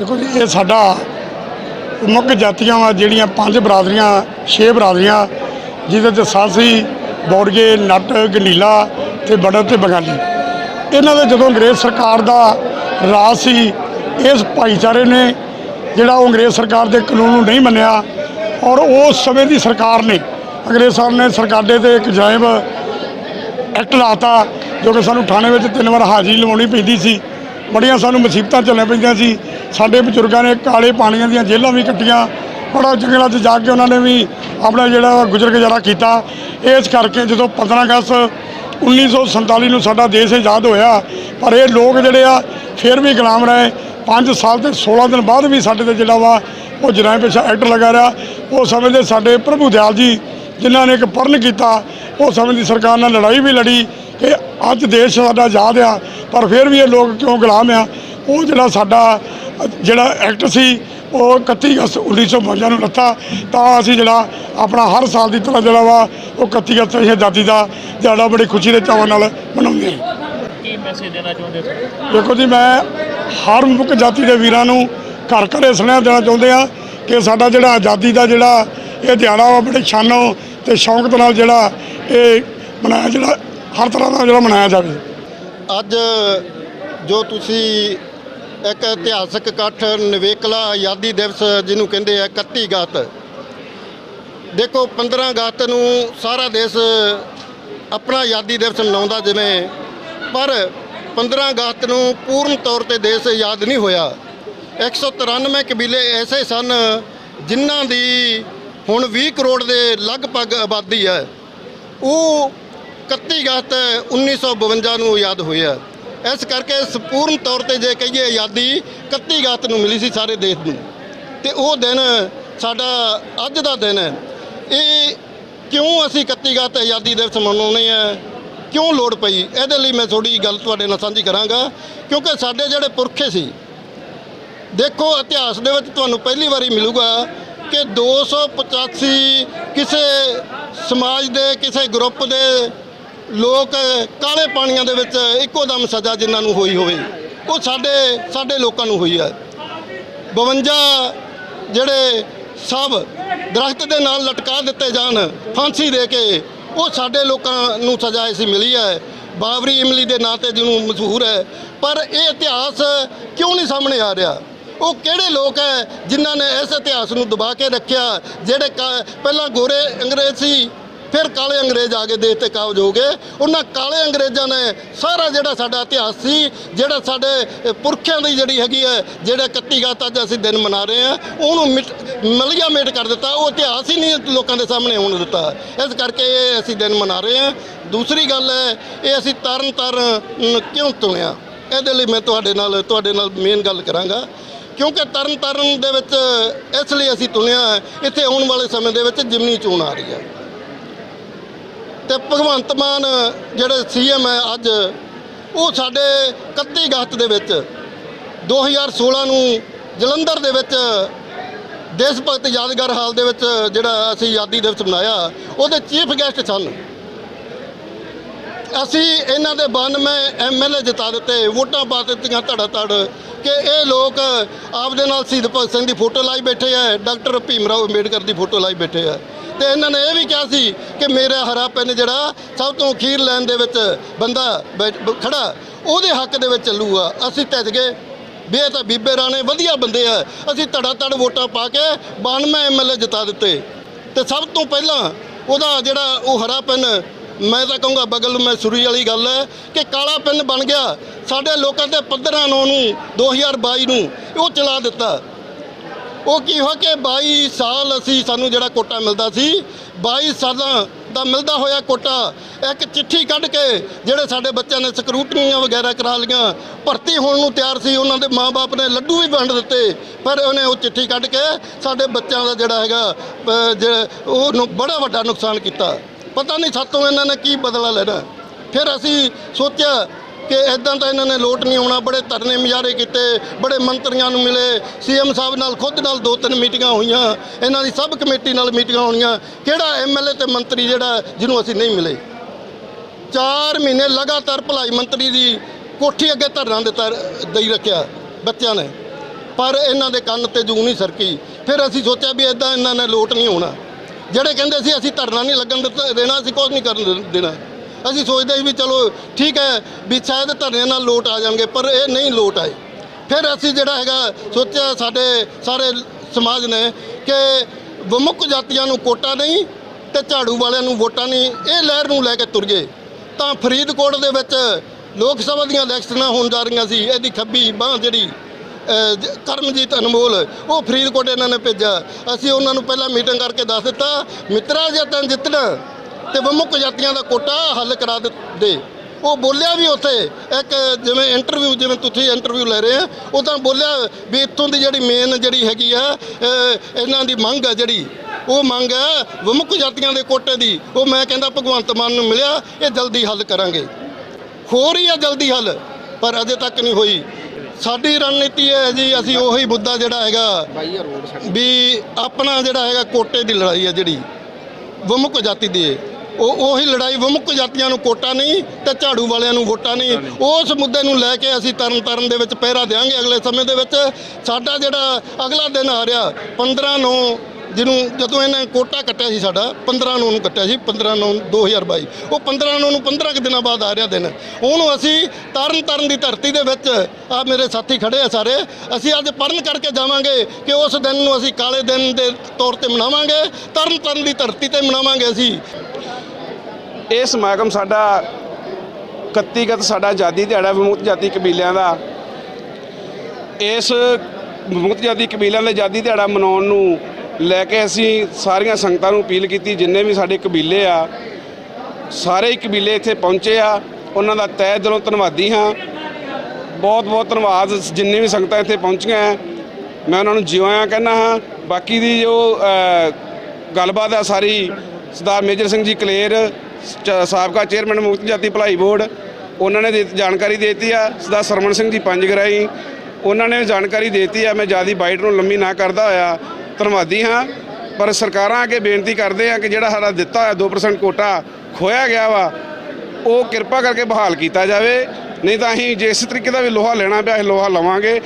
ਦੇਖੋ ਜੀ, ਇਹ ਸਾਡਾ ਮੁੱਖ ਜਾਤੀਆਂ ਵਾ, ਜਿਹੜੀਆਂ ਪੰਜ ਬਰਾਦਰੀਆਂ, ਛੇ ਬਰਾਦਰੀਆਂ, ਜਿਹਦੇ ਚ ਸਾਸੀ, ਬੋੜਗੇ, ਨੱਟ ਗੰਡੀਲਾ ਤੇ ਬੜਰ ਤੇ ਬੰਗਾਲੀ। ਇਹਨਾਂ ਦੇ ਜਦੋਂ ਅੰਗਰੇਜ਼ ਸਰਕਾਰ ਦਾ ਰਾਜ ਸੀ, ਇਸ ਭਾਈਚਾਰੇ ਨੇ ਜਿਹੜਾ ਉਹ ਅੰਗਰੇਜ਼ ਸਰਕਾਰ ਦੇ ਕਾਨੂੰਨ ਨੂੰ ਨਹੀਂ ਮੰਨਿਆ, ਔਰ ਉਸ ਸਮੇਂ ਦੀ ਸਰਕਾਰ ਨੇ, ਅੰਗਰੇਜ਼ ਸਾਹਿਬ ਨੇ ਸਰਕਾਰੇ ਤੇ ਇੱਕ ਜਾਇਬ ਐਕਟ ਲਾਤਾ, ਜੋ ਕਿ ਸਾਨੂੰ ਥਾਣੇ ਵਿੱਚ ਤਿੰਨ ਵਾਰ ਹਾਜ਼ਰੀ ਲਵਾਉਣੀ ਪੈਂਦੀ ਸੀ। ਬੜੀਆਂ ਸਾਨੂੰ ਮੁਸੀਬਤਾਂ ਝੱਲਣੀਆਂ ਪੈਂਦੀਆਂ ਸੀ। ਸਾਡੇ ਬਜ਼ੁਰਗਾਂ ਨੇ ਕਾਲੇ ਪਾਣੀਆਂ ਦੀਆਂ ਜੇਲ੍ਹਾਂ ਵੀ ਕੱਟੀਆਂ। ਬੜਾ ਜੰਗਲਾਂ 'ਚ ਜਾ ਕੇ ਉਹਨਾਂ ਨੇ ਵੀ ਆਪਣਾ ਜਿਹੜਾ ਗੁਜ਼ਰ ਗੁਜ਼ਾਰਾ ਕੀਤਾ। ਇਸ ਕਰਕੇ ਜਦੋਂ 15 ਅਗਸਤ 1947 ਨੂੰ ਸਾਡਾ ਦੇਸ਼ ਆਜ਼ਾਦ ਹੋਇਆ, ਪਰ ਇਹ ਲੋਕ ਜਿਹੜੇ ਆ, ਫਿਰ ਵੀ ਗੁਲਾਮ ਰਹੇ। 5 ਸਾਲ ਤੇ 16 ਦਿਨ ਬਾਅਦ ਵੀ ਸਾਡੇ ਤੇ ਜਿਹੜਾ ਵਾ ਉਹ ਜਨਾਬ ਪੇਸ਼ਾ ਐਕਟ ਲੱਗਾ ਰਿਹਾ। ਉਹ ਸਮੇਂ ਦੇ ਸਾਡੇ ਪ੍ਰਭੂ ਦਿਆਲ ਜੀ, ਜਿਨ੍ਹਾਂ ਨੇ ਇੱਕ ਪਰਨ ਕੀਤਾ, ਉਹ ਸਮੇਂ ਦੀ ਸਰਕਾਰ ਨਾਲ ਲੜਾਈ ਵੀ ਲੜੀ। ਕਿ ਅੱਜ ਦੇਸ਼ ਸਾਡਾ ਆਜ਼ਾਦ ਆ ਪਰ ਫਿਰ ਵੀ ਇਹ ਲੋਕ ਕਿਉਂ ਗੁਲਾਮ ਆ? ਉਹ ਜਿਹੜਾ ਸਾਡਾ ਜਿਹੜਾ ਐਕਟ ਸੀ ਉਹ 31 ਅਗਸਤ 1952 ਨੂੰ ਲੱਥਾ ਤਾਂ ਅਸੀਂ ਜਿਹੜਾ ਆਪਣਾ ਹਰ ਸਾਲ ਦੀ ਤਰ੍ਹਾਂ ਜਿਹੜਾ ਵਾ ਉਹ 31 ਅਗਸਤ ਆਜ਼ਾਦੀ ਦਾ ਦਿਹਾੜਾ ਬੜੀ ਖੁਸ਼ੀ ਦੇ ਚਾਵਾਂ ਨਾਲ ਮਨਾਉਂਦੇ ਹਾਂ ਕੀ ਮੈਸੇਜ ਦੇਣਾ ਚਾਹੁੰਦੇ ਹੋ ਦੇਖੋ ਜੀ ਮੈਂ ਹਰ ਮੁੱਖ ਜਾਤੀ ਦੇ ਵੀਰਾਂ ਨੂੰ ਘਰ ਘਰੇ ਸੁਨੇਹਾ ਦੇਣਾ ਚਾਹੁੰਦੇ ਆ ਕਿ ਸਾਡਾ ਜਿਹੜਾ ਆਜ਼ਾਦੀ ਦਾ ਜਿਹੜਾ ਇਹ ਦਿਹਾੜਾ ਵਾ ਬੜੇ ਸ਼ਾਨੋ ਤੇ ਸ਼ੌਂਕ ਦੇ ਨਾਲ ਜਿਹੜਾ ਇਹ ਮਨਾਇਆ ਜਿਹੜਾ ਹਰ ਤਰ੍ਹਾਂ ਦਾ ਜਿਹੜਾ ਮਨਾਇਆ ਜਾਵੇ। ਅੱਜ ਜੋ ਤੁਸੀਂ ਇੱਕ ਇਤਿਹਾਸਕ ਇਕੱਠ ਨਿਵੇਕਲਾ ਆਜ਼ਾਦੀ ਦਿਵਸ ਜਿਹਨੂੰ ਕਹਿੰਦੇ ਆ 31 ਅਗਸਤ, ਦੇਖੋ 15 ਅਗਸਤ ਨੂੰ ਸਾਰਾ ਦੇਸ਼ ਆਪਣਾ ਆਜ਼ਾਦੀ ਦਿਵਸ ਮਨਾਉਂਦਾ ਜਿਵੇਂ, ਪਰ 15 ਅਗਸਤ ਨੂੰ ਪੂਰਨ ਤੌਰ ਤੇ ਦੇਸ਼ ਆਜ਼ਾਦ ਨਹੀਂ ਹੋਇਆ। 193 ਕਬੀਲੇ ਐਸੇ ਸਨ ਜਿਨ੍ਹਾਂ ਦੀ ਹੁਣ 20 ਕਰੋੜ ਦੇ ਲਗਭਗ ਆਬਾਦੀ ਹੈ। ਉਹ 31 ਅਗਸਤ 1952 ਨੂੰ ਆਜ਼ਾਦ ਹੋਇਆ ਇਸ ਕਰਕੇ ਸੰਪੂਰਨ ਤੌਰ ਤੇ ਜੇ ਕਹੀਏ ਆਜ਼ਾਦੀ 31 ਅਗਸਤ ਨੂੰ ਮਿਲੀ ਸੀ ਸਾਰੇ ਦੇਸ਼ ਨੂੰ। ਤੇ ਉਹ ਦਿਨ ਸਾਡਾ ਅੱਜ ਦਾ ਦਿਨ ਹੈ। ਇਹ ਕਿਉਂ ਅਸੀਂ 31 ਅਗਸਤ ਆਜ਼ਾਦੀ ਦਿਵਸ ਮਨਾਉਂਦੇ ਆ ਕਿਉਂ ਲੋੜ ਪਈ? ਇਹਦੇ ਲਈ ਮੈਂ ਥੋੜੀ ਗੱਲ ਤੁਹਾਡੇ ਨਾਲ ਸਾਂਝੀ ਕਰਾਂਗਾ। ਕਿਉਂਕਿ ਸਾਡੇ ਜਿਹੜੇ ਪੁਰਖੇ ਸੀ, ਦੇਖੋ ਇਤਿਹਾਸ ਦੇ ਵਿੱਚ ਤੁਹਾਨੂੰ ਪਹਿਲੀ ਵਾਰੀ ਮਿਲੂਗਾ ਕਿ 285 ਕਿਸੇ ਸਮਾਜ ਦੇ, ਕਿਸੇ ਗਰੁੱਪ ਦੇ ਲੋਕ ਕਾਲੇ ਪਾਣੀਆਂ ਦੇ ਵਿੱਚ ਇੱਕੋ ਦਮ ਸਜ਼ਾ ਜਿਨ੍ਹਾਂ ਨੂੰ ਹੋਈ ਹੋਵੇ, ਉਹ ਸਾਡੇ ਸਾਡੇ ਲੋਕਾਂ ਨੂੰ ਹੋਈ ਹੈ। 52 ਜਿਹੜੇ ਸਭ ਦਰਖਤ ਦੇ ਨਾਲ ਲਟਕਾ ਦਿੱਤੇ ਜਾਣ, ਫਾਂਸੀ ਦੇ ਕੇ, ਉਹ ਸਾਡੇ ਲੋਕਾਂ ਨੂੰ ਸਜ਼ਾ ਐਸੀ ਮਿਲੀ ਹੈ। ਬਾਬਰੀ ਇਮਲੀ ਦੇ ਨਾਂ ਤੇ ਜਿਹਨੂੰ ਮਸ਼ਹੂਰ ਹੈ, ਪਰ ਇਹ ਇਤਿਹਾਸ ਕਿਉਂ ਨਹੀਂ ਸਾਹਮਣੇ ਆ ਰਿਹਾ? ਉਹ ਕਿਹੜੇ ਲੋਕ ਹੈ ਜਿਨ੍ਹਾਂ ਨੇ ਇਸ ਇਤਿਹਾਸ ਨੂੰ ਦਬਾ ਕੇ ਰੱਖਿਆ, ਜਿਹੜੇ ਕਾ- ਪਹਿਲਾਂ ਗੋਰੇ ਅੰਗਰੇਜ਼ ਸੀ ਫਿਰ ਕਾਲੇ ਅੰਗਰੇਜ਼ ਆ ਕੇ ਦੇਸ਼ ਤੇ ਕਾਬਜ ਹੋ ਗਏ। ਉਹਨਾਂ ਕਾਲੇ ਅੰਗਰੇਜ਼ਾਂ ਨੇ ਸਾਰਾ ਜਿਹੜਾ ਸਾਡਾ ਇਤਿਹਾਸ ਸੀ, ਜਿਹੜਾ ਸਾਡੇ ਪੁਰਖਿਆਂ ਦੀ ਜਿਹੜੀ ਹੈਗੀ ਹੈ, ਜਿਹੜਾ 31 ਅਗਸਤ ਅੱਜ ਅਸੀਂ ਦਿਨ ਮਨਾ ਰਹੇ ਹਾਂ, ਉਹਨੂੰ ਮਿਟ- ਮਲੀਆ ਮੇਟ ਕਰ ਦਿੱਤਾ। ਉਹ ਇਤਿਹਾਸ ਹੀ ਨਹੀਂ ਲੋਕਾਂ ਦੇ ਸਾਹਮਣੇ ਆਉਣ ਦਿੱਤਾ। ਇਸ ਕਰਕੇ ਇਹ ਅਸੀਂ ਦਿਨ ਮਨਾ ਰਹੇ ਹਾਂ। ਦੂਸਰੀ ਗੱਲ ਹੈ, ਇਹ ਅਸੀਂ ਤਰਨ ਤਾਰਨ ਕਿਉਂ ਚੁਣਿਆ ਇਹਦੇ ਲਈ ਮੈਂ ਤੁਹਾਡੇ ਨਾਲ ਤੁਹਾਡੇ ਨਾਲ ਮੇਨ ਗੱਲ ਕਰਾਂਗਾ। ਕਿਉਂਕਿ ਤਰਨ ਤਾਰਨ ਦੇ ਵਿੱਚ, ਇਸ ਲਈ ਅਸੀਂ ਚੁਣਿਆ ਇੱਥੇ ਆਉਣ ਵਾਲੇ ਸਮੇਂ ਦੇ ਵਿੱਚ ਜਿਮਨੀ ਚੋਣ ਆ ਰਹੀ ਹੈ। ਤੇ ਭਗਵੰਤ ਮਾਨ ਜਿਹੜੇ ਸੀਐਮ ਹੈ ਅੱਜ, ਉਹ ਸਾਡੇ 31 ਅਗਸਤ ਦੇ ਵਿੱਚ 2016 ਨੂੰ ਜਲੰਧਰ ਦੇ ਵਿੱਚ ਦੇਸ਼ ਭਗਤ ਯਾਦਗਾਰ ਹਾਲ ਦੇ ਵਿੱਚ ਜਿਹੜਾ ਅਸੀਂ ਆਜ਼ਾਦੀ ਦਿਵਸ ਮਨਾਇਆ, ਉਹਦੇ ਚੀਫ ਗੈਸਟ ਸਨ। ਅਸੀਂ ਇਹਨਾਂ ਦੇ 92 ਐਮਐਲਏ ਜਿਤਾ ਦਿੱਤੇ, ਵੋਟਾਂ ਪਾ ਦਿੱਤੀਆਂ ਧੜਾ ਧੜ ਕਿ ਇਹ ਲੋਕ ਆਪਦੇ ਨਾਲ ਸ਼ਹੀਦ ਭਗਤ ਸਿੰਘ ਦੀ ਫੋਟੋ ਲਾਈ ਬੈਠੇ ਆ, ਡਾਕਟਰ ਭੀਮ ਰਾਓ ਅੰਬੇਡਕਰ ਦੀ ਫੋਟੋ ਲਾਈ ਬੈਠੇ ਆ। ਤੇ ਇਹਨਾਂ ਨੇ ਇਹ ਵੀ ਕਿਹਾ ਸੀ ਕਿ ਮੇਰਾ ਹਰਾ ਪੈਨ ਜਿਹੜਾ ਸਭ ਤੋਂ ਅਖੀਰ ਲਾਈਨ ਦੇ ਵਿੱਚ ਬੰਦਾ ਬੈਠ- ਬ- ਖੜਾ, ਉਹਦੇ ਹੱਕ ਦੇ ਵਿੱਚ ਚੱਲੂਗਾ। ਅਸੀਂ ਟਿੱਚ ਗਏ। ਵੀ ਇਹ ਤਾਂ ਬੀਬੇ ਰਾਣੇ ਵਧੀਆ ਬੰਦੇ ਆ। ਅਸੀਂ ਧੜਾ ਧੜ ਵੋਟਾਂ ਪਾ ਕੇ 92 ਐਮਐਲਏ ਜਿਤਾ ਦਿੱਤੇ। ਤੇ ਸਭ ਤੋਂ ਪਹਿਲਾਂ ਉਹਦਾ ਜਿਹੜਾ ਉਹ ਹਰਾ ਪੈਨ ਮੈਂ ਤਾਂ ਕਹੂੰਗਾ ਬਗਲ ਮੈਂ ਸੁਰੀ ਵਾਲੀ ਗੱਲ ਹੈ ਕਿ ਕਾਲਾ ਪੈਨ ਬਣ ਗਿਆ। ਸਾਡੇ ਲੋਕਾਂ ਦੇ 15 ਨੌ ਨੂੰ 2022 ਨੂੰ ਉਹ ਚਲਾ ਦਿੱਤਾ। ਉਹ ਕੀ ਹੋ ਕਿ 22 ਸਾਲ ਅਸੀਂ ਸਾਨੂੰ ਜਿਹੜਾ ਕੋਟਾ ਮਿਲਦਾ ਸੀ 22 ਸਾਲਾਂ ਦਾ ਮਿਲਦਾ ਹੋਇਆ ਕੋਟਾ ਇੱਕ ਚਿੱਠੀ ਕੱਢ ਕੇ ਜਿਹੜੇ ਸਾਡੇ ਬੱਚਿਆਂ ਨੇ ਸਕਰੂਟਨੀਆਂ ਵਗੈਰਾ ਕਰਾ ਲੀਆਂ ਭਰਤੀ ਹੋਣ ਨੂੰ ਤਿਆਰ ਸੀ ਉਹਨਾਂ ਦੇ ਮਾਪੇ ਨੇ ਲੱਡੂ ਵੀ ਵੰਡ ਦਿੱਤੇ ਪਰ ਉਹਨੇ ਉਹ ਚਿੱਠੀ ਕੱਢ ਕੇ ਸਾਡੇ ਬੱਚਿਆਂ ਦਾ ਜਿਹੜਾ ਹੈਗਾ ਅਹ, ਜਿਹੜਾ ਉਹਨੂੰ ਬੜਾ ਵੱਡਾ ਨੁਕਸਾਨ ਕੀਤਾ। ਪਤਾ ਨਹੀਂ ਸਾਤੋਂ ਇਹਨਾਂ ਨੇ ਕੀ ਬਦਲਾ ਲੈਣਾ। ਫਿਰ ਅਸੀਂ ਸੋਚਿਆ ਕਿ ਇਦਾਂ ਤਾਂ ਇਹਨਾਂ ਨੇ ਲੋਟ ਨਹੀਂ ਆਉਣਾ, ਬੜੇ ਧਰਨੇ ਮੁਜ਼ਾਹਰੇ ਕੀਤੇ, ਬੜੇ ਮੰਤਰੀਆਂ ਨੂੰ ਮਿਲੇ, ਸੀਐਮ ਸਾਹਿਬ ਨਾਲ, ਖੁਦ ਨਾਲ ਦੋ ਤਿੰਨ ਮੀਟਿੰਗਾਂ ਹੋਈਆਂ, ਇਹਨਾਂ ਦੀ ਸਭ ਕਮੇਟੀ ਨਾਲ ਮੀਟਿੰਗਾਂ ਹੋਣੀਆਂ, ਕਿਹੜਾ ਐਮਐਲਏ ਤੇ ਮੰਤਰੀ ਜਿਹੜਾ ਜਿਹਨੂੰ ਅਸੀਂ ਨਹੀਂ ਮਿਲੇ? 4 ਮਹੀਨੇ ਲਗਾਤਾਰ ਭਲਾਈ ਮੰਤਰੀ ਦੀ ਕੋਠੀ ਅੱਗੇ ਧਰਨਾ ਦਿੱਤਾ, ਦਈ ਰੱਖਿਆ ਬੱਚਿਆਂ ਨੇ। ਪਰ ਇਹਨਾਂ ਦੇ ਕੰਨ ਤੇ ਜੂ ਨਹੀਂ ਸਰਕੀ। ਫਿਰ ਅਸੀਂ ਸੋਚਿਆ ਵੀ ਇਦਾਂ ਇਹਨਾਂ ਨੇ ਲੋਟ ਨਹੀਂ ਹੋਣਾ। ਜਿਹੜੇ ਕਹਿੰਦੇ ਸੀ ਅਸੀਂ ਧਰਨਾ ਨਹੀਂ ਲੱਗਣ ਦਿੱਤਾ- ਦੇਣਾ ਅਸੀਂ ਕੁਝ ਨਹੀਂ ਕਰਨ ਦੇਣਾ। ਅਸੀਂ ਸੋਚਦੇ ਸੀ ਵੀ ਚਲੋ ਠੀਕ ਹੈ ਵੀ ਸ਼ਾਇਦ ਧਰਨੇ ਨਾਲ ਲੋਟ ਆ ਜਾਣਗੇ, ਪਰ ਇਹ ਨਹੀਂ ਲੋਟ ਆਏ। ਫਿਰ ਅਸੀਂ ਜਿਹੜਾ ਹੈਗਾ ਸੋਚਿਆ ਸਾਡੇ ਸਾਰੇ ਸਮਾਜ ਨੇ ਕਿ ਵਿਮੁੱਖ ਜਾਤੀਆਂ ਨੂੰ ਕੋਟਾ ਨਹੀਂ ਤੇ ਝਾੜੂ ਵਾਲਿਆਂ ਨੂੰ ਵੋਟਾਂ ਨਹੀਂ, ਇਹ ਲਹਿਰ ਨੂੰ ਲੈ ਕੇ ਤੁਰ ਗਏ। ਤਾਂ ਫਰੀਦਕੋਟ ਦੇ ਵਿੱਚ ਲੋਕ ਸਭਾ ਦੀਆਂ ਇਲੈਕਸ਼ਨਾਂ ਹੋਣ ਜਾ ਰਹੀਆਂ ਸੀ, ਇਹਦੀ ਖੱਬੀ ਬਾਹ ਜਿਹੜੀ ਕਰਮਜੀਤ ਅਨਮੋਲ, ਉਹ ਫਰੀਦਕੋਟ ਇਹਨਾਂ ਨੇ ਭੇਜਿਆ। ਅਸੀਂ ਉਹਨਾਂ ਨੂੰ ਪਹਿਲਾਂ ਮੀਟਿੰਗ ਕਰਕੇ ਦੱਸ ਦਿੱਤਾ, ਮਿੱਤਰਾ, ਜੇ ਤੈਂ ਜਿੱਤਣਾ ਤੇ ਵਿਮੁੱਖ ਜਾਤੀਆਂ ਦਾ ਕੋਟਾ ਹੱਲ ਕਰਾ ਦੇ- ਉਹ ਬੋਲਿਆ ਵੀ ਉੱਥੇ, ਇੱਕ ਜਿਵੇਂ ਇੰਟਰਵਿਊ ਜਿਵੇਂ ਤੁਸੀਂ ਇੰਟਰਵਿਊ ਲੈ ਰਹੇ ਆ, ਉਹ ਤਾਂ ਬੋਲਿਆ ਵੀ ਇੱਥੋਂ ਦੀ ਜਿਹੜੀ ਮੇਨ ਜਿਹੜੀ ਹੈਗੀ ਆ ਇਹਨਾਂ ਦੀ ਮੰਗ ਆ ਜਿਹੜੀ, ਉਹ ਮੰਗ ਹੈ ਵਿਮੁੱਖ ਜਾਤੀਆਂ ਦੇ ਕੋਟੇ ਦੀ। ਉਹ ਮੈਂ ਕਹਿੰਦਾ ਭਗਵੰਤ ਮਾਨ ਨੂੰ ਮਿਲਿਆ, ਇਹ ਜਲਦੀ ਹੱਲ ਕਰਾਂਗੇ। ਹੋ ਰਹੀ ਆ ਜਲਦੀ ਹੱਲ, ਪਰ ਅਜੇ ਤੱਕ ਨਹੀਂ ਹੋਈ। ਸਾਡੀ ਰਣਨੀਤੀ ਹੈ ਜੀ, ਅਸੀਂ ਉਹੀ ਮੁੱਦਾ ਜਿਹੜਾ ਹੈਗਾ ਵੀ ਆਪਣਾ ਜਿਹੜਾ ਹੈਗਾ ਕੋਟੇ ਦੀ ਲੜਾਈ ਹੈ ਜਿਹੜੀ, ਵਿਮੁੱਖ ਜਾਤੀ ਦੀ। ਉਹ ਉਹੀ ਲੜਾਈ ਵਿਮੁੱਖ ਜਾਤੀਆਂ ਨੂੰ ਕੋਟਾ ਨਹੀਂ ਤੇ ਝਾੜੂ ਵਾਲਿਆਂ ਨੂੰ ਵੋਟਾਂ ਨਹੀਂ। ਉਸ ਮੁੱਦੇ ਨੂੰ ਲੈ ਕੇ ਅਸੀਂ ਤਰਨ ਤਾਰਨ ਦੇ ਵਿੱਚ ਪਹਿਰਾ ਦੇਵਾਂਗੇ ਅਗਲੇ ਸਮੇਂ ਦੇ ਵਿੱਚ। ਸਾਡਾ ਜਿਹੜਾ ਅਗਲਾ ਦਿਨ ਆ ਰਿਹਾ 15 ਨੂੰ ਜਿਹਨੂੰ ਜਦੋਂ ਇਹਨੇ ਕੋਟਾ ਕੱਟਿਆ ਸੀ ਸਾਡਾ 15 ਨੂੰ ਨੂੰ ਕੱਟਿਆ ਸੀ 15 ਨੂੰ 2022 ਉਹ 15 ਨੂੰ ਨੂੰ 15 ਕੁ ਦਿਨਾਂ ਬਾਅਦ ਆ ਰਿਹਾ ਦਿਨ। ਉਹਨੂੰ ਅਸੀਂ ਤਰਨ ਤਾਰਨ ਦੀ ਧਰਤੀ ਦੇ ਵਿੱਚ ਆ ਮੇਰੇ ਸਾਥੀ ਖੜੇ ਆ ਸਾਰੇ ਅਸੀਂ ਅੱਜ ਪਰਨ ਕਰਕੇ ਜਾਵਾਂਗੇ ਕਿ ਉਸ ਦਿਨ ਨੂੰ ਅਸੀਂ ਕਾਲੇ ਦਿਨ ਦੇ ਤੌਰ ਤੇ ਮਨਾਵਾਂਗੇ ਤਰਨ ਤਾਰਨ ਦੀ ਧਰਤੀ ਤੇ ਮਨਾਵਾਂਗੇ ਅਸੀਂ। ਇਹ ਸਮਾਗਮ ਸਾਡਾ 31 ਸਾਡਾ ਆਜ਼ਾਦੀ ਦਿਹਾੜਾ ਵਿਮੁਕਤ ਜਾਤੀ ਕਬੀਲਿਆਂ ਦਾ। ਇਸ ਵਿਮੁਕਤ ਜਾਤੀ ਕਬੀਲਿਆਂ ਦੇ ਆਜ਼ਾਦੀ ਦਿਹਾੜਾ ਮਨਾਉਣ ਨੂੰ ਲੈ ਕੇ ਅਸੀਂ ਸਾਰੀਆਂ ਸੰਗਤਾਂ ਨੂੰ ਅਪੀਲ ਕੀਤੀ, ਜਿੰਨੇ ਵੀ ਸਾਡੇ ਕਬੀਲੇ ਆ, ਸਾਰੇ ਕਬੀਲੇ ਇੱਥੇ ਪਹੁੰਚੇ ਆ। ਉਹਨਾਂ ਦਾ ਤਹਿ ਦਿਲੋਂ ਧੰਨਵਾਦੀ ਹਾਂ। ਬਹੁਤ ਬਹੁਤ ਧੰਨਵਾਦ ਜਿੰਨੇ ਵੀ ਸੰਗਤਾਂ ਇੱਥੇ ਪਹੁੰਚੀਆਂ ਮੈਂ ਉਹਨਾਂ ਨੂੰ ਜਿਉਆਂ ਕਹਿੰਦਾ ਹਾਂ। ਬਾਕੀ ਦੀ ਜੋ ਗੱਲਬਾਤ ਆ ਸਾਰੀ, ਸਰਦਾਰ ਮੇਜਰ ਸਿੰਘ ਜੀ ਕਲੇਰ ਸਾਬਕਾ ਚੇਅਰਮੈਨ ਮੁਕਤ ਜਾਤੀ ਭਲਾਈ ਬੋਰਡ, ਉਹਨਾਂ ਨੇ ਦੇ- ਜਾਣਕਾਰੀ ਦੇ ਦਿੱਤੀ ਆ, ਸਰਦਾਰ ਸਰਮਨ ਸਿੰਘ ਜੀ ਪੰਜਗਰਾਈ ਉਹਨਾਂ ਨੇ ਜਾਣਕਾਰੀ ਦੇ ਦਿੱਤੀ ਆ, ਮੈਂ ਜਿਆਦੀ ਬਾਈਟ ਨੂੰ ਲੰਮੀ ਨਾ ਕਰਦਾ ਹੋਇਆ, ਧੰਨਵਾਦੀ ਹਾਂ, ਪਰ ਸਰਕਾਰਾਂ ਅੱਗੇ ਬੇਨਤੀ ਕਰਦੇ ਆ ਕਿ ਜਿਹੜਾ ਸਾਡਾ ਦਿੱਤਾ ਹੋਇਆ 2% ਕੋਟਾ ਖੋਇਆ ਗਿਆ ਵਾ, ਉਹ ਕਿਰਪਾ ਕਰਕੇ ਬਹਾਲ ਕੀਤਾ ਜਾਵੇ, ਨਹੀਂ ਤਾਂ ਅਸੀਂ ਜੇ ਇਸ ਤਰੀਕੇ ਦਾ ਵੀ ਲੋਹਾ ਲੈਣਾ ਪਿਆ, ਅਸੀਂ ਲੋਹਾ ਲਵਾਂਗੇ।